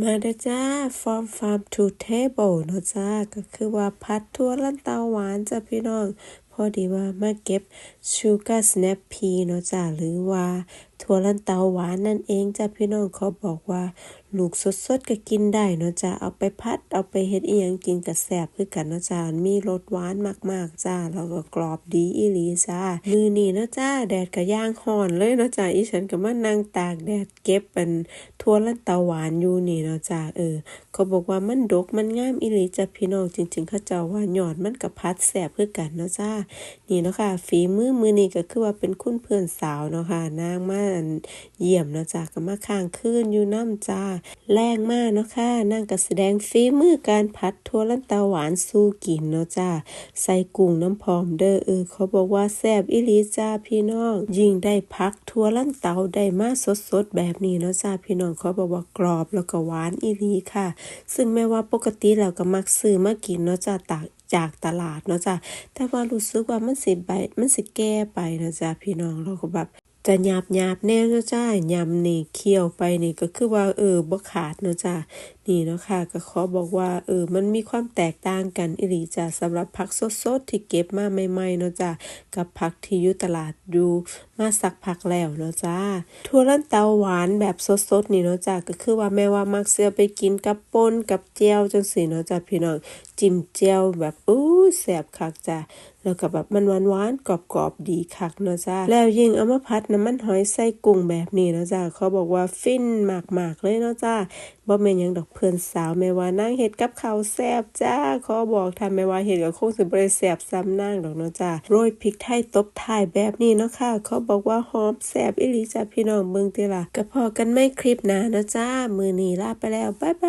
มาเด้อจ้า from farm to table เนาะจ้า ก็คือว่าพัดทั่วลันเตาหวานจ้ะพี่น้อง พอดีว่ามาเก็บ sugar snap pea เนาะจ้า หรือว่า ถั่วลันเตาหวานนั่นเองจ้ะพี่น้องเขาบอกว่าลูกสดๆก็กินได้เนาะจ้าเอาไปพัดเอาไปเฮ็ดอีหยังกินก็แซ่บคือกันเนาะจ้ามีรสหวานมากๆจ้าแล้วก็กรอบดีอีหลีจ้ามือนี้เนาะจ้าแดดก็ย่างร้อนเลยเนาะจ้าอีฉันก็มานั่งตากแดดเก็บอันทั่วลันเตาหวานอยู่นี่เนาะจ้าเออ เขาบอกว่ามันดกมันงามอีหลีจ้ะพี่น้องจริง ๆ เขาเจ้าว่ายอดมันก็พัดแซ่บคือกันเนาะจ้านี่เนาะค่ะฝีมือมือนี้ก็คือว่าเป็นคุณเพื่อนสาวเนาะค่ะนางมานเยี่ยมเนาะจ้าก็มาค้างคืนอยู่นำจ้าแรงมากเนาะค่ะนางก็แสดงฝีมือการพัดทั่วลันตาหวานสู่กินเนาะจ้าใส่กุ้งน้ำพร้อมเด้อเออเขาบอกว่าแซ่บอีหลีจ้าพี่น้อง ยิ่งได้พักทั่วลันเตาได้มาสดๆแบบนี้เนาะจ้าพี่น้องเขาบอกว่ากรอบแล้วก็หวานอีหลีค่ะ ซึ่งแม้ว่าปกติแล้วก็มักซื้อมากินเนาะจ้าตากจากตลาดเนาะจ้าแต่ว่ารู้สึกว่ามันสิใบมันสิแก่ไปนะจ้าพี่น้องเราก็แบบ จะหยาบหยาบแน่เนาะจ้ายำนี่เคี่ยวไปนี่ก็คือว่าเออบ่ขาดเนาะจ้านี่เนาะค่ะก็ขอบอกว่าเออมันมีความแตกต่างกันอีหลีจ้ะสำหรับผักสดๆที่เก็บมาใหม่ๆเนาะจ้ะกับผักที่อยู่ตลาดอยู่มาสักพักแล้วเนาะจ้าทั่วลันเตาหวานแบบสดๆนี่เนาะจ้ะก็คือว่าแม่ว่ามักเสือไปกินกับป่นกับแจ่วจังซี่เนาะจ้ะพี่น้อง จิ้มแจ่วแบบอู้แซบคักจ้ะแล้วก็แบบมันหวานๆกรอบๆดีคักเนาะจ้าแล้วยิ่งเอามาผัดน้ำมันหอยใส่กุ้งแบบนี้เนาะจ้าเขาบอกว่าฟินมากๆเลยเนาะจ้าบ่แม่นยังดอกเพื่อนสาวแม่ว่านางเฮ็ดกับข้าวแซ่บจ้าขอบอกถ้าแม่ว่าเฮ็ดก็คงสิบ่ได้แซ่บซ้ำนางดอกเนาะจ้าโรยพริกไทยตบท้ายแบบนี้เนาะค่ะเขาบอกว่าหอมแซ่บอีหลีจ้ะพี่น้องเบิ่งติล่ะก็พอกันไม่คลิปน้าเนาะจ้ามือนี้ลาไปแล้วบ๊ายบาย